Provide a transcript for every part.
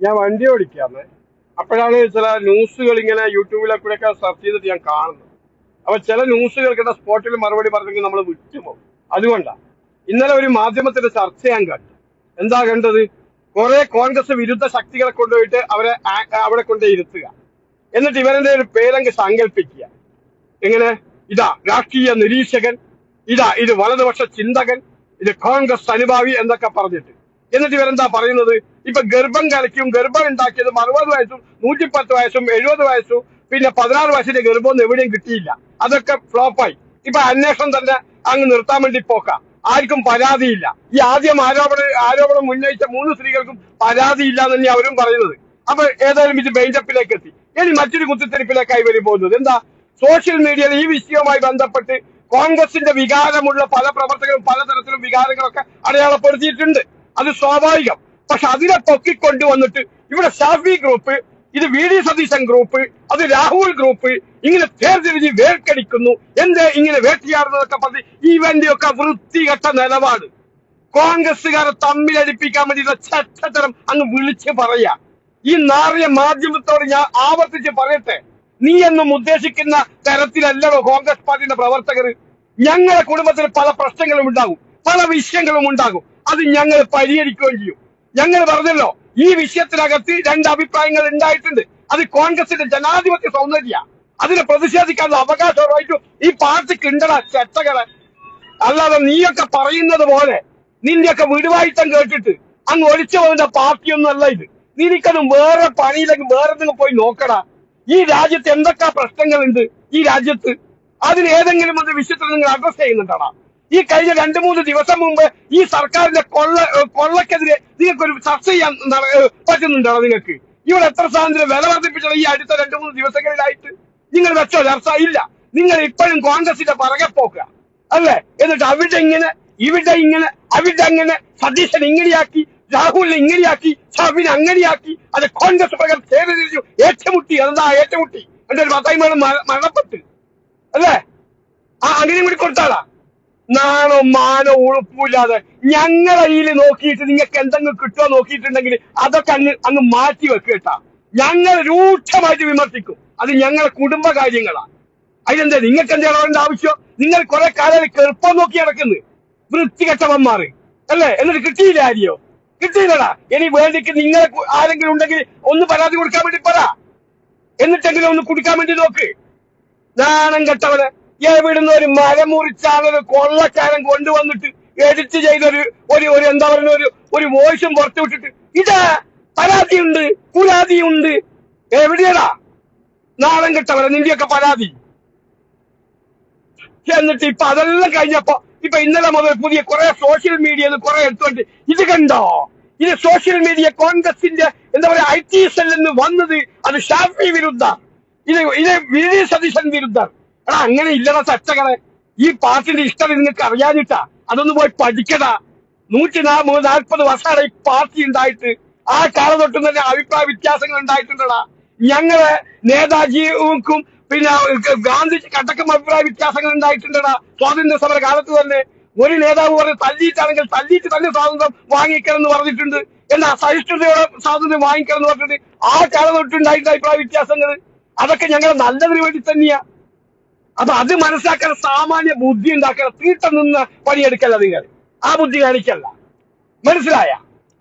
ഞാൻ വണ്ടി ഓടിക്കാന്ന്. അപ്പോഴാണ് ചില ന്യൂസുകൾ ഇങ്ങനെ യൂട്യൂബിലെ കൂടെ ഒക്കെ സെർച്ച് ചെയ്തിട്ട് ഞാൻ കാണുന്നത്. അപ്പൊ ചില ന്യൂസുകൾ കേട്ട സ്പോട്ടിൽ മറുപടി പറഞ്ഞെങ്കിൽ നമ്മൾ വിട്ടുപോകും. അതുകൊണ്ടാണ് ഇന്നലെ ഒരു മാധ്യമത്തിന്റെ ചർച്ച ഞാൻ കണ്ടു. എന്താ കണ്ടത്? കുറെ കോൺഗ്രസ് വിരുദ്ധ ശക്തികളെ കൊണ്ടുപോയിട്ട് അവരെ അവിടെ കൊണ്ട് ഇരുത്തുക. എന്നിട്ട് ഇവരുടെ ഒരു പേരങ്ങ് സങ്കല്പിക്കുക. എങ്ങനെ? ഇതാ രാഷ്ട്രീയ നിരീക്ഷകൻ ഇതാ ഇത് വലതുപക്ഷ ചിന്തകൻ ഇത് കോൺഗ്രസ് അനുഭാവി എന്നൊക്കെ പറഞ്ഞിട്ട്. എന്നിട്ട് ഇവരെന്താ പറയുന്നത്? ഇപ്പൊ ഗർഭം കലക്കിയും ഗർഭം ഉണ്ടാക്കിയതും അറുപത് വയസ്സും നൂറ്റിപ്പത്ത് വയസ്സും എഴുപത് വയസ്സും പിന്നെ പതിനാറ് വയസ്സിന്റെ ഗർഭമൊന്നും എവിടെയും കിട്ടിയില്ല. അതൊക്കെ ഫ്ലോപ്പായി ഇപ്പൊ അന്വേഷണം തന്നെ അങ്ങ് നിർത്താൻ വേണ്ടി പോക്കാം. ആർക്കും പരാതിയില്ല. ഈ ആദ്യം ആരോപണ ആരോപണം ഉന്നയിച്ച മൂന്ന് സ്ത്രീകൾക്കും പരാതിയില്ല എന്ന് തന്നെ അവരും പറയുന്നത്. അപ്പൊ ഏതായാലും ഇത് ബെയിൻഡപ്പിലേക്ക് എത്തി. ഇനി മറ്റൊരു കുത്തിത്തെരിപ്പിലേക്കായി വരും പോകുന്നത്. എന്താ? സോഷ്യൽ മീഡിയയിൽ ഈ വിഷയവുമായി ബന്ധപ്പെട്ട് കോൺഗ്രസിന്റെ വികാരമുള്ള പല പ്രവർത്തകരും പലതരത്തിലും വികാരങ്ങളൊക്കെ അടയാളപ്പെടുത്തിയിട്ടുണ്ട്. അത് സ്വാഭാവികം. പക്ഷെ അതിനെ പൊക്കിക്കൊണ്ടുവന്നിട്ട് ഇവിടെ ഷാഫി ഗ്രൂപ്പ് ഇത് വി ഡി സതീശൻ ഗ്രൂപ്പ് അത് രാഹുൽ ഗ്രൂപ്പ് ഇങ്ങനെ തേർതിരിഞ്ഞ് വേർക്കടിക്കുന്നു. എന്തേ ഇങ്ങനെ വേട്ടയാടുന്നതൊക്കെ പറഞ്ഞ് ഇവന്റെ ഒക്കെ വൃത്തികെട്ട നിലപാട്. കോൺഗ്രസ്സുകാരെ തമ്മിലടിപ്പിക്കാൻ വേണ്ടിയുള്ള ചട്ടത്തരം അങ്ങ് വിളിച്ച് പറയാ. ഈ നാറിയ മാധ്യമത്തോട് ഞാൻ ആവർത്തിച്ച് പറയട്ടെ. നീ എന്നും ഉദ്ദേശിക്കുന്ന തരത്തിലല്ലോ കോൺഗ്രസ് പാർട്ടിയുടെ പ്രവർത്തകർ. ഞങ്ങളുടെ കുടുംബത്തിൽ പല പ്രശ്നങ്ങളും ഉണ്ടാകും പല വിഷയങ്ങളും ഉണ്ടാകും. അത് ഞങ്ങൾ പരിഹരിക്കുകയും ചെയ്യും. ഞങ്ങൾ പറഞ്ഞല്ലോ ഈ വിഷയത്തിനകത്ത് രണ്ട് അഭിപ്രായങ്ങൾ ഉണ്ടായിട്ടുണ്ട്. അത് കോൺഗ്രസിന്റെ ജനാധിപത്യ സൗന്ദര്യ. അതിനെ പ്രതിഷേധിക്കാനുള്ള അവകാശമായിട്ടും ഈ പാർട്ടിക്ക് ഉണ്ടടാ ചെട്ടകളെ. അല്ലാതെ നീയൊക്കെ പറയുന്നത് പോലെ നിന്റെയൊക്കെ വിടുവായിട്ടം കേട്ടിട്ട് അങ്ങ് ഒളിച്ചു പോകുന്ന പാർട്ടിയൊന്നും അല്ല ഇത്. നിനക്കത് വേറെ പണിയിലേക്ക് വേറെ എന്തെങ്കിലും പോയി നോക്കടാ. ഈ രാജ്യത്ത് എന്തൊക്കെ പ്രശ്നങ്ങളുണ്ട് ഈ രാജ്യത്ത്? അതിന് ഏതെങ്കിലും ഒരു വിഷയത്തിൽ നിങ്ങൾ അഡ്രസ് ചെയ്യുന്നുണ്ടാടാ. ഈ കഴിഞ്ഞ രണ്ടു മൂന്ന് ദിവസം മുമ്പ് ഈ സർക്കാരിന്റെ കൊള്ള കൊള്ളക്കെതിരെ നിങ്ങൾക്ക് ഒരു ചർച്ച ചെയ്യാൻ പറ്റുന്നുണ്ടോ നിങ്ങൾക്ക്? ഇവിടെ എത്ര സാധനത്തിന് വില വർദ്ധിപ്പിച്ചത് ഈ അടുത്ത രണ്ടു മൂന്ന് ദിവസങ്ങളിലായിട്ട് നിങ്ങൾ വെച്ചോ ചർച്ച ഇല്ല. നിങ്ങൾ ഇപ്പോഴും കോൺഗ്രസിന്റെ പറകെ പോക്കുക അല്ലേ? എന്നിട്ട് അവിടെ ഇങ്ങനെ ഇവിടെ ഇങ്ങനെ അവിടെ അങ്ങനെ സതീശൻ ഇങ്ങനെയാക്കി രാഹുലിനെ ഇങ്ങനെയാക്കി ഷാഫിനെ അങ്ങനെയാക്കി അത് കോൺഗ്രസ് പ്രകാരം ചേരി ഏറ്റുമുട്ടി അതെന്താ ഏറ്റുമുട്ടി? എന്റെ ഒരു പത്തായി മരണപ്പെട്ട് അല്ലേ? ആ അങ്ങനെ കൂടി കൊടുത്താളാ? നാണോ മാനോ ഉളുപ്പില്ലാതെ ഞങ്ങളെ കയ്യിൽ നോക്കിയിട്ട് നിങ്ങൾക്ക് എന്തെങ്കിലും കിട്ടുമോ നോക്കിയിട്ടുണ്ടെങ്കിൽ അതൊക്കെ അങ്ങ് അങ്ങ് മാറ്റി വെക്കുക ഞങ്ങൾ രൂക്ഷമായിട്ട് വിമർശിക്കും. അത് ഞങ്ങളെ കുടുംബ കാര്യങ്ങളാ. അതിനെന്താ നിങ്ങൾക്ക് എന്താ ഇടപെടേണ്ട ആവശ്യം? നിങ്ങൾ കുറെ കാലം കെറുപ്പം നോക്കി നടക്കുന്നു. വൃത്തികെട്ടവന്മാർ. അല്ലേ? എന്നിട്ട് കിട്ടിയില്ല ആരെയോ? കിട്ടിയില്ലടാ. ഇനി വേണ്ടിക്ക് നിങ്ങളെ ആരെങ്കിലും ഉണ്ടെങ്കിൽ ഒന്ന് പരാതി കൊടുക്കാൻ വേണ്ടി പറ. എന്നിട്ടെങ്കിലും ഒന്ന് കുടിക്കാൻ വേണ്ടി നോക്ക്. നാണം കെട്ടവന്. എവിടുന്ന് ഒരു മരം മുറിച്ചാണ് ഒരു കൊള്ളക്കാരൻ കൊണ്ടുവന്നിട്ട് എഡിറ്റ് ചെയ്തൊരു ഒരു ഒരു എന്താ പറയുന്ന ഒരു ഒരു വോയിസും പുറത്തു വിട്ടിട്ട് ഇതാ പരാതിയുണ്ട് പുരാതിയുണ്ട് എവിടെയാടാ? നാണം കിട്ടവരെ നിന്റെയൊക്കെ പരാതി. എന്നിട്ട് ഇപ്പൊ അതെല്ലാം കഴിഞ്ഞപ്പോ ഇപ്പൊ ഇന്നലെ മുതൽ പുതിയ കുറെ സോഷ്യൽ മീഡിയയിൽ കുറെ എടുത്തോണ്ട് ഇത് കണ്ടോ? ഇത് സോഷ്യൽ മീഡിയ കോൺഗ്രസിന്റെ എന്താ പറയാ ഐ ടി സെല്ലിൽ നിന്ന് വന്നത് അത് ഷാഫി വിരുദ്ധ. ഇത് ഇത് വി സതീശൻ വിരുദ്ധ. എടാ അങ്ങനെ ഇല്ലടാ ചച്ചകളെ ഈ പാർട്ടിന്റെ ഇഷ്ടം നിങ്ങൾക്ക് അറിയാനിട്ടാ അതൊന്ന് പോയി പഠിക്കടാ. നൂറ്റി നാൽപ്പത് വർഷമാണ് ഈ പാർട്ടി ഉണ്ടായിട്ട്. ആ കാലം തൊട്ട് തന്നെ അഭിപ്രായ വ്യത്യാസങ്ങൾ ഉണ്ടായിട്ടുണ്ടടാ. ഞങ്ങളെ നേതാജിക്കും പിന്നെ ഗാന്ധിജി കട്ടക്കും അഭിപ്രായ വ്യത്യാസങ്ങൾ ഉണ്ടായിട്ടുണ്ടടാ. സ്വാതന്ത്ര്യ സമര കാലത്ത് തന്നെ ഒരു നേതാവ് പറഞ്ഞ് തല്ലിയിട്ടാണെങ്കിൽ തല്ലിയിട്ട് തന്നെ സ്വാതന്ത്ര്യം വാങ്ങിക്കണമെന്ന് പറഞ്ഞിട്ടുണ്ട്. എന്നാ സഹിഷ്ണുതയോടെ സ്വാതന്ത്ര്യം വാങ്ങിക്കണമെന്ന് പറഞ്ഞിട്ടുണ്ട് ആ കാലം തൊട്ടുണ്ടായിട്ടുള്ള അഭിപ്രായ വ്യത്യാസങ്ങൾ. അതൊക്കെ ഞങ്ങളെ നല്ലതിന് വേണ്ടി തന്നെയാ. അപ്പൊ അത് മനസ്സിലാക്കാൻ സാമാന്യ ബുദ്ധി ഉണ്ടാക്കണം തീട്ടം നിന്ന് പണിയെടുക്കല്ല നിങ്ങൾ. ആ ബുദ്ധി കാണിക്കല്ല. മനസ്സിലായ?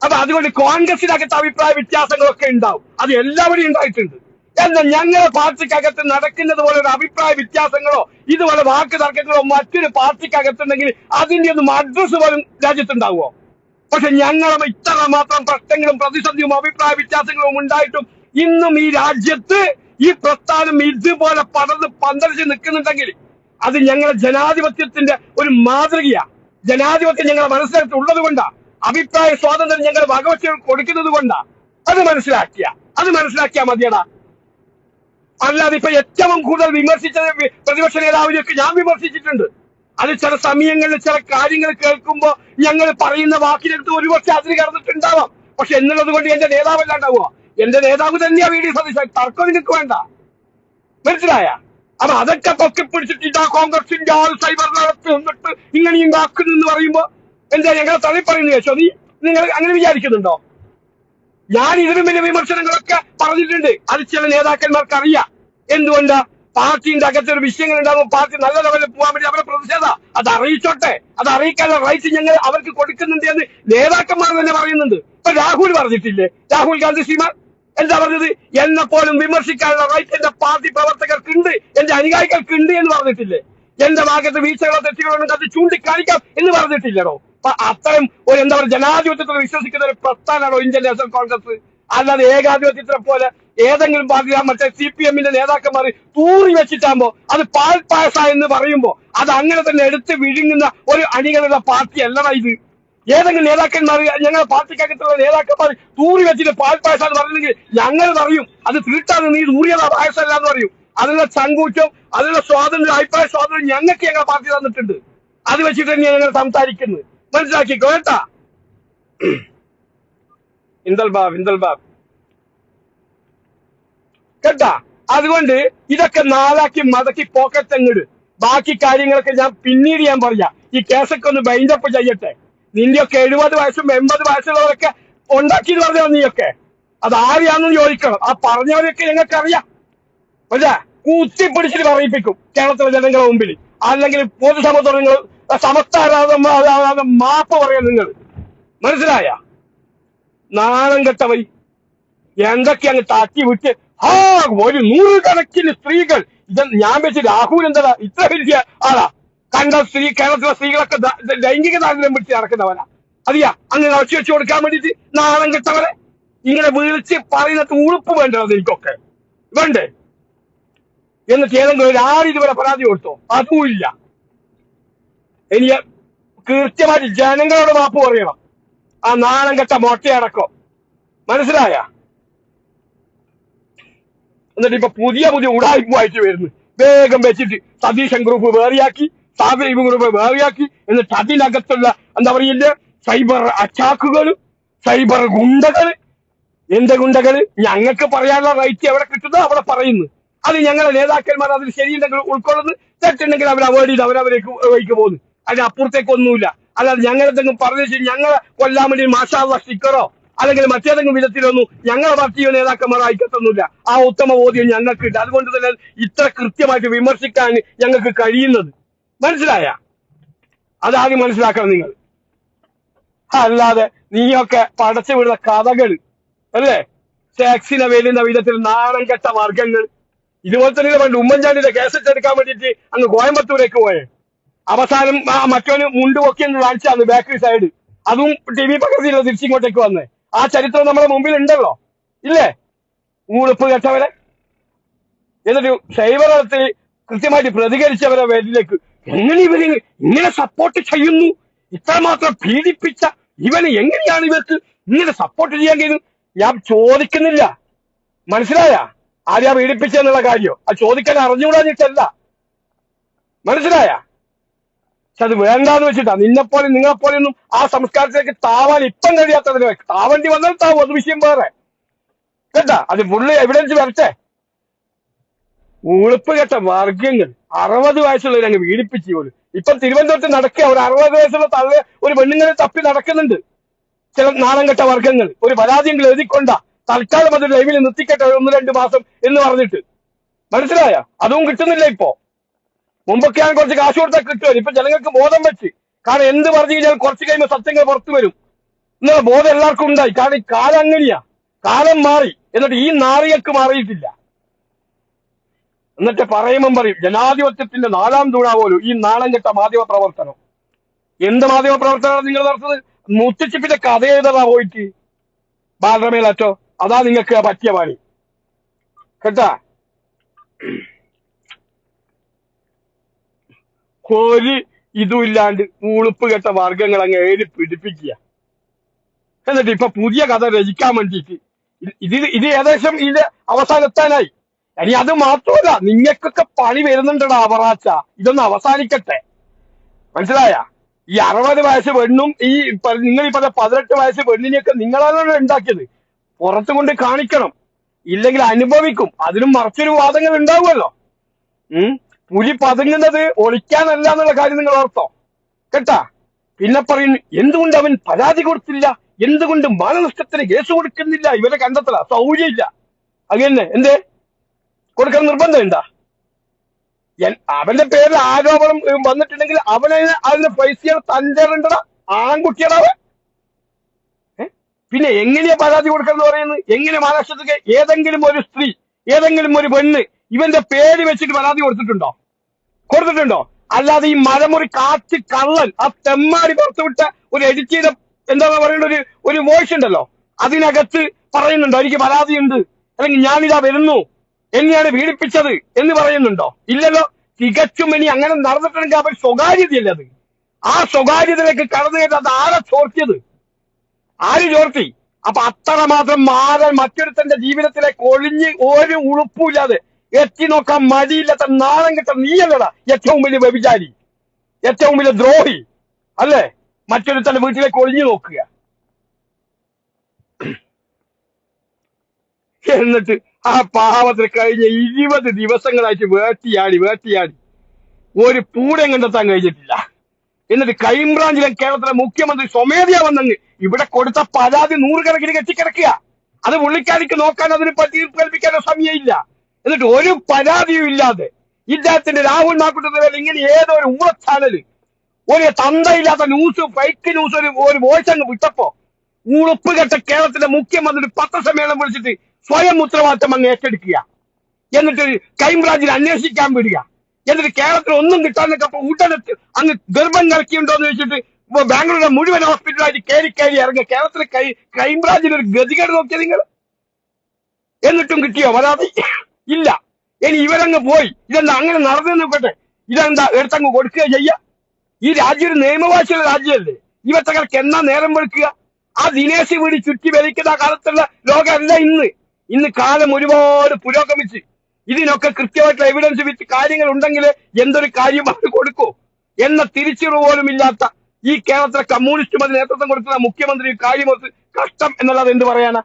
അപ്പൊ അതുകൊണ്ട് കോൺഗ്രസിനകത്ത് അഭിപ്രായ വ്യത്യാസങ്ങളൊക്കെ ഉണ്ടാവും. അത് എല്ലാവരും ഉണ്ടായിട്ടുണ്ട്. എന്നാൽ ഞങ്ങളുടെ പാർട്ടിക്കകത്ത് നടക്കുന്നത് പോലെ ഒരു അഭിപ്രായ വ്യത്യാസങ്ങളോ ഇതുപോലെ വാക്ക് തർക്കങ്ങളോ മറ്റൊരു പാർട്ടിക്കകത്തുണ്ടെങ്കിൽ അതിന്റെ ഒന്നും അഡ്രസ് പോലും രാജ്യത്തുണ്ടാവുമോ? പക്ഷെ ഞങ്ങളും ഇത്ര മാത്രം പ്രശ്നങ്ങളും പ്രതിസന്ധിയും അഭിപ്രായ വ്യത്യാസങ്ങളും ഉണ്ടായിട്ടും ഇന്നും ഈ രാജ്യത്ത് ഈ പ്രസ്ഥാനം ഇതുപോലെ പടർന്ന് പന്തലിച്ച് നിൽക്കുന്നുണ്ടെങ്കിൽ അത് ഞങ്ങളെ ജനാധിപത്യത്തിന്റെ ഒരു മാതൃകയാ. ജനാധിപത്യം ഞങ്ങളെ മനസ്സിലാക്കി ഉള്ളത് കൊണ്ടാ അഭിപ്രായ സ്വാതന്ത്ര്യം ഞങ്ങൾ വകവച്ച് കൊടുക്കുന്നത് കൊണ്ടാ. അത് മനസ്സിലാക്കിയ. അത് മനസ്സിലാക്കിയാ മതിയടാ. അല്ലാതെ ഇപ്പൊ ഏറ്റവും കൂടുതൽ വിമർശിച്ച പ്രതിപക്ഷ നേതാവിനെയൊക്കെ ഞാൻ വിമർശിച്ചിട്ടുണ്ട്. അത് ചില സമയങ്ങളിൽ ചില കാര്യങ്ങൾ കേൾക്കുമ്പോ ഞങ്ങൾ പറയുന്ന വാക്കിനടുത്ത് ഒരുപക്ഷെ അതിന് കടന്നിട്ടുണ്ടാവാം. പക്ഷെ എന്നുള്ളത് കൊണ്ട് എന്റെ നേതാവല്ലാണ്ടാവുക എന്റെ നേതാവ് തന്നെയാ വി ഡി സതീശൻ. തർക്കം നിങ്ങൾക്ക് വേണ്ട. മനസ്സിലായ? അപ്പൊ അതൊക്കെ പൊക്കി പിടിച്ചിട്ട് ഇതാ കോൺഗ്രസിന്റെ ആൾ സൈബറിനകത്ത് നിന്നിട്ട് ഇങ്ങനെയും കാക്കുന്നു എന്ന് പറയുമ്പോ എന്താ ഞങ്ങളെ തള്ളി പറയുന്നു കേശോ? നീ നിങ്ങൾ അങ്ങനെ വിചാരിക്കുന്നുണ്ടോ? ഞാൻ ഇതിനും വലിയ വിമർശനങ്ങളൊക്കെ പറഞ്ഞിട്ടുണ്ട്. അത് ചില നേതാക്കന്മാർക്ക് അറിയാം. എന്തുകൊണ്ടാ? പാർട്ടിന്റെ അകത്തൊരു വിഷയങ്ങൾ ഉണ്ടാകുമ്പോൾ പാർട്ടി നല്ല ലെവലിൽ പോകാൻ വേണ്ടി അവരെ പ്രതിഷേധ. അത് അറിയിച്ചോട്ടെ. അത് അറിയിക്കാനുള്ള റൈറ്റ് ഞങ്ങൾ അവർക്ക് കൊടുക്കുന്നുണ്ട് എന്ന് നേതാക്കന്മാർ തന്നെ പറയുന്നുണ്ട്. ഇപ്പൊ രാഹുൽ പറഞ്ഞിട്ടില്ലേ? രാഹുൽ ഗാന്ധി ശ്രീമാൻ എന്താ പറഞ്ഞത്? എന്നെ പോലും വിമർശിക്കാനുള്ള റൈറ്റ് എന്റെ പാർട്ടി പ്രവർത്തകർക്ക് ഉണ്ട് എന്റെ അനുയായികൾക്കുണ്ട് എന്ന് പറഞ്ഞിട്ടില്ലേ? എന്റെ ഭാഗത്ത് വീഴ്ചകളോ തെറ്റുകളോ ഉണ്ടെങ്കിൽ അത് ചൂണ്ടിക്കാണിക്കാം എന്ന് പറഞ്ഞിട്ടില്ലടോ. അത്തരം ഒരു എന്താ പറയുക ജനാധിപത്യത്തിൽ വിശ്വസിക്കുന്ന ഒരു പ്രസ്ഥാനമാണോ ഇന്ത്യൻ നാഷണൽ കോൺഗ്രസ്? അല്ലാതെ ഏകാധിപത്യത്തെ പോലെ ഏതെങ്കിലും പാർട്ടി മറ്റേ സി പി എമ്മിന്റെ നേതാക്കന്മാർ തൂറി വെച്ചിട്ടാകുമ്പോ അത് പാൽ പായസ എന്ന് പറയുമ്പോ അത് അങ്ങനെ തന്നെ എടുത്ത് വിഴുങ്ങുന്ന ഒരു അണികളുടെ പാർട്ടി അല്ലടാ ഇത്. ഏതെങ്കിലും നേതാക്കന്മാർ ഞങ്ങളുടെ പാർട്ടിക്കകത്തുള്ള നേതാക്കന്മാർ തൂറി വെച്ചിട്ട് പാൽ പായസം എന്ന് പറഞ്ഞെങ്കിൽ ഞങ്ങൾ പറയും അത് തീട്ടാണ് നീ തൂറിയതാ പായസമല്ല എന്ന് പറയും. അതിനുള്ള സങ്കൂറ്റം അതിനുള്ള സ്വാതന്ത്ര്യം അഭിപ്രായ സ്വാതന്ത്ര്യം ഞങ്ങൾക്ക് ഞങ്ങളുടെ പാർട്ടി തന്നിട്ടുണ്ട്. അത് വെച്ചിട്ട് തന്നെയാണ് ഞങ്ങൾ സംസാരിക്കുന്നത്. മനസ്സിലാക്കിക്കോ കേട്ടാ? ഇന്ദൽ ബാബ് ഇന്ദൽ ബാബ് കേട്ടാ? അതുകൊണ്ട് ഇതൊക്കെ നാലാക്കി മതക്കി പോക്കറ്റ് അങ്ങട് ബാക്കി കാര്യങ്ങളൊക്കെ ഞാൻ പിന്നീട് ഞാൻ പറയാം. ഈ കേസൊക്കെ ഒന്ന് ബൈൻഡപ്പ് ചെയ്യട്ടെ. നിന്റെയൊക്കെ എഴുപത് വയസ്സും എൺപത് വയസ്സുള്ളവരൊക്കെ ഉണ്ടാക്കി പറഞ്ഞോ നീയൊക്കെ. അത് ആരെയാണെന്ന് ചോദിക്കണം. ആ പറഞ്ഞവരൊക്കെ ഞങ്ങൾക്ക് അറിയാം പക്ഷേ കുത്തിപ്പിടിച്ചിട്ട് പറയിപ്പിക്കും കേരളത്തിലെ ജനങ്ങളുടെ മുമ്പിൽ. അല്ലെങ്കിൽ പൊതുസമൂഹത്തോട് നിങ്ങൾ സമസ്ത മാപ്പ് പറയാൻ നിങ്ങൾ. മനസ്സിലായ? നാണം കെട്ടവൈ എന്തൊക്കെ അങ്ങ് തട്ടി വിട്ട് ആ ഒരു നൂറുകണക്കിന് സ്ത്രീകൾ. ഇത് ഞാൻ വെച്ച് രാഹുൽ എന്താ ഇത്ര വലിയ ആളാ. കണ്ട സ്ത്രീ കേരളത്തിലെ സ്ത്രീകളൊക്കെ ലൈംഗിക താല്പര്യം പിടിച്ച് നടക്കുന്നവരാ അറിയാ അങ്ങനെ ഉറച്ചു വെച്ച് കൊടുക്കാൻ വേണ്ടിട്ട് നാണം കിട്ടവരെ ഇങ്ങനെ വിളിച്ച് പറയുന്ന ഉളുപ്പ് വേണ്ടത് എനിക്കൊക്കെ? വേണ്ടേ? എന്നിട്ട് ഏതെങ്കിലും ആരും ഇതുവരെ പരാതി കൊടുത്തോ? അതുമില്ല. ഇനി കൃത്യമായിട്ട് ജനങ്ങളോട് മാപ്പ് പറയണം. ആ നാണം കെട്ട മൊട്ടയടക്കം. മനസ്സിലായ? എന്നിട്ട് ഇപ്പൊ പുതിയ പുതിയ ഉടായ്പുമായിട്ട് വരുന്നു. വേഗം വെച്ചിട്ട് സതീശൻ ഗ്രൂപ്പ് വേറെയാക്കി. സാബീബ് ഗ്രൂപ്പ് വേറെയാക്കി എന്നിട്ട് അതിനകത്തുള്ള എന്താ പറയില്ലേ സൈബർ അറ്റാക്കുകൾ സൈബർ ഗുണ്ടകൾ എന്റെ ഗുണ്ടകൾ ഞങ്ങൾക്ക് പറയാനുള്ള റൈറ്റ് എവിടെ കിട്ടുന്നോ അവിടെ പറയുന്നു. അത് ഞങ്ങളുടെ നേതാക്കന്മാർ അതിൽ ശരിയുണ്ടെങ്കിൽ ഉൾക്കൊള്ളുന്നു. തെറ്റുണ്ടെങ്കിൽ അവർ അവോയ്ഡ് ചെയ്ത് അവരവരേക്ക് വഴിക്ക് പോകുന്നു. അതിന് അപ്പുറത്തേക്കൊന്നുമില്ല. അല്ലാതെ ഞങ്ങളെന്തെങ്കിലും പറഞ്ഞു ഞങ്ങളെ കൊല്ലാൻ വേണ്ടി മാഷാള്ള സ്റ്റിക്കറോ അല്ലെങ്കിൽ മറ്റേതെങ്കിലും വിധത്തിലൊന്നും ഞങ്ങളെ പാർട്ടിയോ നേതാക്കന്മാരോ അയക്കത്തൊന്നുമില്ല. ആ ഉത്തമ ബോധ്യം ഞങ്ങൾക്കുണ്ട് അതുകൊണ്ട് തന്നെ ഇത്ര കൃത്യമായിട്ട് വിമർശിക്കാൻ ഞങ്ങൾക്ക് കഴിയുന്നത്. മനസ്സിലായ? അതാദ്യം മനസ്സിലാക്കണം നിങ്ങൾ. അല്ലാതെ നീയൊക്കെ പടച്ചു വിടുന്ന കഥകൾ അല്ലേ? ടാക്സിനെ വെല്ലുന്ന വിധത്തിൽ നാണം കെട്ട വർഗങ്ങൾ ഇതുപോലെ തന്നെ പണ്ട് ഉമ്മൻചാണ്ടിയുടെ കേസറ്റ് എടുക്കാൻ വേണ്ടിയിട്ട് അങ്ങ് കോയമ്പത്തൂരേക്ക് പോയേ. അവസാനം മറ്റോന് മുണ്ട് പൊക്കി എന്ന് കാണിച്ചാണ് ബേക്കറി സൈഡ് അതും ടി വി പകർത്തിയില്ല തിരിച്ചിങ്ങോട്ടേക്ക് വന്നേ. ആ ചരിത്രം നമ്മുടെ മുമ്പിൽ ഉണ്ടല്ലോ ഇല്ലേ? ഊളുപ്പ് കെട്ടവരെ. എന്നിട്ട് ശൈവരത്തിൽ കൃത്യമായിട്ട് പ്രതികരിച്ചവരെ പേരിലേക്ക് എങ്ങനെ ഇവർ ഇങ്ങനെ സപ്പോർട്ട് ചെയ്യുന്നു. ഇത്രമാത്രം പീഡിപ്പിച്ച ഇവനെ എങ്ങനെയാണ് ഇവർക്ക് ഇങ്ങനെ സപ്പോർട്ട് ചെയ്യാൻ കഴിയുന്നത്? ഞാൻ ചോദിക്കുന്നില്ല. മനസ്സിലായ? ആരെയാ പീഡിപ്പിച്ചെന്നുള്ള കാര്യം. ആ ചോദിക്കാൻ അറിഞ്ഞുകൂടാഞ്ഞിട്ടല്ല. മനസ്സിലായ? പക്ഷെ അത് വേണ്ടാന്ന് വെച്ചിട്ടാ. നിന്നെപ്പോലെ നിങ്ങളെപ്പോലെ ഒന്നും ആ സംസ്കാരത്തിലേക്ക് താവാൻ ഇപ്പം കഴിയാത്തതിന് താവേണ്ടി വന്നാൽ താവും. അത് വിഷയം വേറെ. കേട്ടാ? അത് പുള്ളി എവിഡൻസ് വരട്ടെ. ഉളുപ്പ് കേട്ട വർഗങ്ങൾ അറുപത് വയസ്സുള്ളവർ അങ്ങ് പീഡിപ്പിച്ചു പോലും. ഇപ്പൊ തിരുവനന്തപുരത്ത് നടക്കുക ഒരു അറുപത് വയസ്സുള്ള തള്ള ഒരു പെണ്ണുങ്ങളെ തപ്പി നടക്കുന്നുണ്ട്. ചില നാണം കെട്ട വർഗങ്ങൾ. ഒരു പരാതിയെങ്കിലും എഴുതിക്കൊണ്ട തൽക്കാലം അത് ലൈവിൽ നിർത്തിക്കട്ടെ ഒന്ന് രണ്ട് മാസം എന്ന് പറഞ്ഞിട്ട്. മനസ്സിലായ? അതും കിട്ടുന്നില്ല ഇപ്പോ. മുമ്പൊക്കെ മുമ്പൊക്കെയാണ് കുറച്ച് കാശ് കൊടുത്താൽ കിട്ടുമല്ലോ ഇപ്പൊ ജനങ്ങൾക്ക് ബോധം വെച്ച്. കാരണം എന്ത് പറഞ്ഞു കഴിഞ്ഞാൽ കുറച്ച് കഴിയുമ്പോൾ സത്യങ്ങൾ പുറത്തു വരും. എന്നുള്ള ബോധം എല്ലാവർക്കും ഉണ്ടായി. കാരണം ഈ കാലം അങ്ങനെയാ. കാലം മാറി. എന്നിട്ട് ഈ നാറികൾക്ക് മാറിയിട്ടില്ല. എന്നിട്ട് പറയുമ്പം പറയും ജനാധിപത്യത്തിന്റെ നാലാം തൂണ പോലും ഈ നാണം കെട്ട മാധ്യമ പ്രവർത്തനം എന്ത് മാധ്യമ പ്രവർത്തനമാണ് നിങ്ങൾ നടത്തുന്നത്? മുത്തച്ചിപ്പിന്റെ കഥ എഴുതതാ പോയിട്ട്. ബാലരമേലറ്റോ അതാ നിങ്ങൾക്ക് പറ്റിയ പണി. കേട്ടാ? ഒരു ഇതും ഇല്ലാണ്ട് ഉളുപ്പ് കെട്ട വർഗങ്ങൾ അങ്ങ് ഏഴ് പിടിപ്പിക്കുക. എന്നിട്ട് ഇപ്പൊ പുതിയ കഥ രചിക്കാൻ വേണ്ടിയിട്ട് ഇത് ഇത് ഏകദേശം ഇതിന്റെ അവസാനത്താനായി ഇനി അത് മാത്രമല്ല നിങ്ങൾക്കൊക്കെ പണി വരുന്നുണ്ടടാ അവറാച്ച ഇതൊന്ന് അവസാനിക്കട്ടെ. മനസ്സിലായ? ഈ അറുപത് വയസ്സ് പെണ്ണും ഈ നിങ്ങൾ ഈ പറഞ്ഞ പതിനെട്ട് വയസ്സ് പെണ്ണിനെയൊക്കെ നിങ്ങളാണ് ഉണ്ടാക്കിയത്. പുറത്തു കൊണ്ട് കാണിക്കണം. ഇല്ലെങ്കിൽ അനുഭവിക്കും. അതിനും മറിച്ചൊരു വാദങ്ങൾ ഉണ്ടാവുമല്ലോ. ഉം? പുലി പതുങ്ങുന്നത് ഒളിക്കാനല്ല എന്നുള്ള കാര്യം നിങ്ങൾ ഓർത്തോ. കേട്ടാ? പിന്നെ പറയുന്നു എന്തുകൊണ്ട് അവൻ പരാതി കൊടുത്തില്ല? എന്തുകൊണ്ട് മാനനഷ്ടത്തിന് കേസ് കൊടുക്കുന്നില്ല? ഇവരെ കണ്ടെത്തല? സൗകര്യമില്ല. അങ്ങനെ എന്തേ? കൊടുക്കാൻ എന്താ അവന്റെ പേരിൽ ആരോപണം വന്നിട്ടുണ്ടെങ്കിൽ അവനെ അതിന് പൈസ ചെയ്യാൻ ആൺകുട്ടിയടാവ് ആൺകുട്ടിയടാ പിന്നെ എങ്ങനെയാ പരാതി കൊടുക്കണം പറയുന്നത്? എങ്ങനെ മഹാരാഷ്ട്രത്തിൽ ഏതെങ്കിലും ഒരു സ്ത്രീ ഏതെങ്കിലും ഒരു പെണ്ണ് ഇവന്റെ പേര് വെച്ചിട്ട് പരാതി കൊടുത്തിട്ടുണ്ടോ? കൊടുത്തിട്ടുണ്ടോ? അല്ലാതെ ഈ മഴമുറി കാറ്റ് കള്ളൻ ആ തെമ്മാടി പുറത്തുവിട്ട ഒരു എഡിറ്റ് ചെയ്ത എന്താ പറയുന്ന ഒരു ഒരു വോയിസ് ഉണ്ടല്ലോ. അതിനകത്ത് പറയുന്നുണ്ടോ എനിക്ക് പരാതിയുണ്ട്. അല്ലെങ്കിൽ ഞാനിതാ വരുന്നു. എന്നെയാണ് പീഡിപ്പിച്ചത് എന്ന് പറയുന്നുണ്ടോ? ഇല്ലല്ലോ. തികച്ചും ഇനി അങ്ങനെ നടന്നിട്ടുണ്ടെങ്കിൽ അവർ സ്വകാര്യതയല്ല അത്? ആ സ്വകാര്യതയിലേക്ക് കടന്നു കയറ്റാൻ അത് ആരെ ചോർത്തിയത്? ആര് ചോർത്തി? അപ്പൊ അത്രമാത്രം മാറൻ മറ്റൊരുത്തന്റെ ജീവിതത്തിലേക്ക് ഒളിഞ്ഞ് ഒരു ഉളുപ്പുമില്ലാതെ എത്തി നോക്കാൻ മടിയില്ലാത്ത നാണം കിട്ട നീയല്ലടാ. ഏറ്റവും വലിയ വ്യഭിചാരി. ഏറ്റവും വലിയ ദ്രോഹി. അല്ലേ? മറ്റൊരുത്തന്റെ വീട്ടിലേക്ക് ഒളിഞ്ഞു നോക്കുക. എന്നിട്ട് ആ പാവത്തിന് കഴിഞ്ഞ ഇരുപത് ദിവസങ്ങളായിട്ട് വേട്ടിയാടി വേട്ടിയാടി. ഒരു പൂടെ കണ്ടെത്താൻ കഴിഞ്ഞിട്ടില്ല. എന്നിട്ട് ക്രൈംബ്രാഞ്ചിലെ കേരളത്തിലെ മുഖ്യമന്ത്രി സ്വമേധയാ വന്നങ്ങ് ഇവിടെ കൊടുത്ത പരാതി നൂറുകണക്കിന് കെട്ടിക്കിടക്കുക. അത് പുള്ളിക്കാരിക്ക് നോക്കാൻ അതിന് തീർപ്പ് കൽപ്പിക്കാനോ സമയമില്ല. എന്നിട്ട് ഒരു പരാതിയും ഇല്ലാതെ ഇദ്ദേഹത്തിന്റെ രാഹുൽ മാക്കുട്ടന്റെ പേരിൽ ഇങ്ങനെ ഏതോ ഒരു ഊള ചാനൽ ഒരു തന്തയില്ലാത്ത ന്യൂസ് ഫൈക്ക് ന്യൂസ് ഒരു ഒരു വോയിസ് അങ്ങ് വിട്ടപ്പോ ഉളുപ്പ് കെട്ട കേരളത്തിലെ മുഖ്യമന്ത്രി പത്രസമ്മേളനം വിളിച്ചിട്ട് സ്വയം ഉത്തരവാദിത്തം അങ്ങ് ഏറ്റെടുക്കുക. എന്നിട്ട് ക്രൈംബ്രാഞ്ചിൽ അന്വേഷിക്കാൻ വിടുക. എന്നിട്ട് കേരളത്തിൽ ഒന്നും കിട്ടാനൊക്കെ അപ്പൊ ഉടനെ അങ്ങ് ഗർഭം കലക്കിയുണ്ടോ എന്ന് ചോദിച്ചിട്ട് ബാംഗ്ലൂരിലെ മുഴുവൻ ഹോസ്പിറ്റലായിട്ട് കയറി കയറി ഇറങ്ങുക കേരളത്തിലെ ക്രൈ- ക്രൈംബ്രാഞ്ചിൽ ഒരു ഗതികേട് നോക്കിയ നിങ്ങൾ എന്നിട്ടും കിട്ടിയോ വരാതെ ഇല്ല. ഇനി ഇവരങ്ങ് പോയി. ഇതെന്താ അങ്ങനെ നടന്നു നോക്കട്ടെ. ഇതെന്താ എടുത്തങ്ങ് കൊടുക്കുക ചെയ്യുക ഈ രാജ്യം ഒരു നിയമവാശിയുള്ള രാജ്യമല്ലേ. ഇവത്തകർക്ക് എന്നാ നേരം വെളുക്കുക? ആ ദിനേശ് വീട് ചുറ്റി വലിക്കുന്ന കാലത്തുള്ള ലോകമല്ല ഇന്ന്. ഇന്ന് കാലം ഒരുപാട് പുരോഗമിച്ച് ഇതിനൊക്കെ കൃത്യമായിട്ടുള്ള എവിഡൻസ് വിറ്റ് കാര്യങ്ങൾ ഉണ്ടെങ്കിൽ എന്തൊരു കാര്യമാണ് കൊടുക്കൂ എന്ന തിരിച്ചറിവ് പോലും ഇല്ലാത്ത ഈ കേരളത്തിലെ കമ്മ്യൂണിസ്റ്റ് മതി നേതൃത്വം കൊടുക്കുന്ന മുഖ്യമന്ത്രി കാര്യം കഷ്ടം എന്നുള്ളത് എന്ത് പറയാനാ?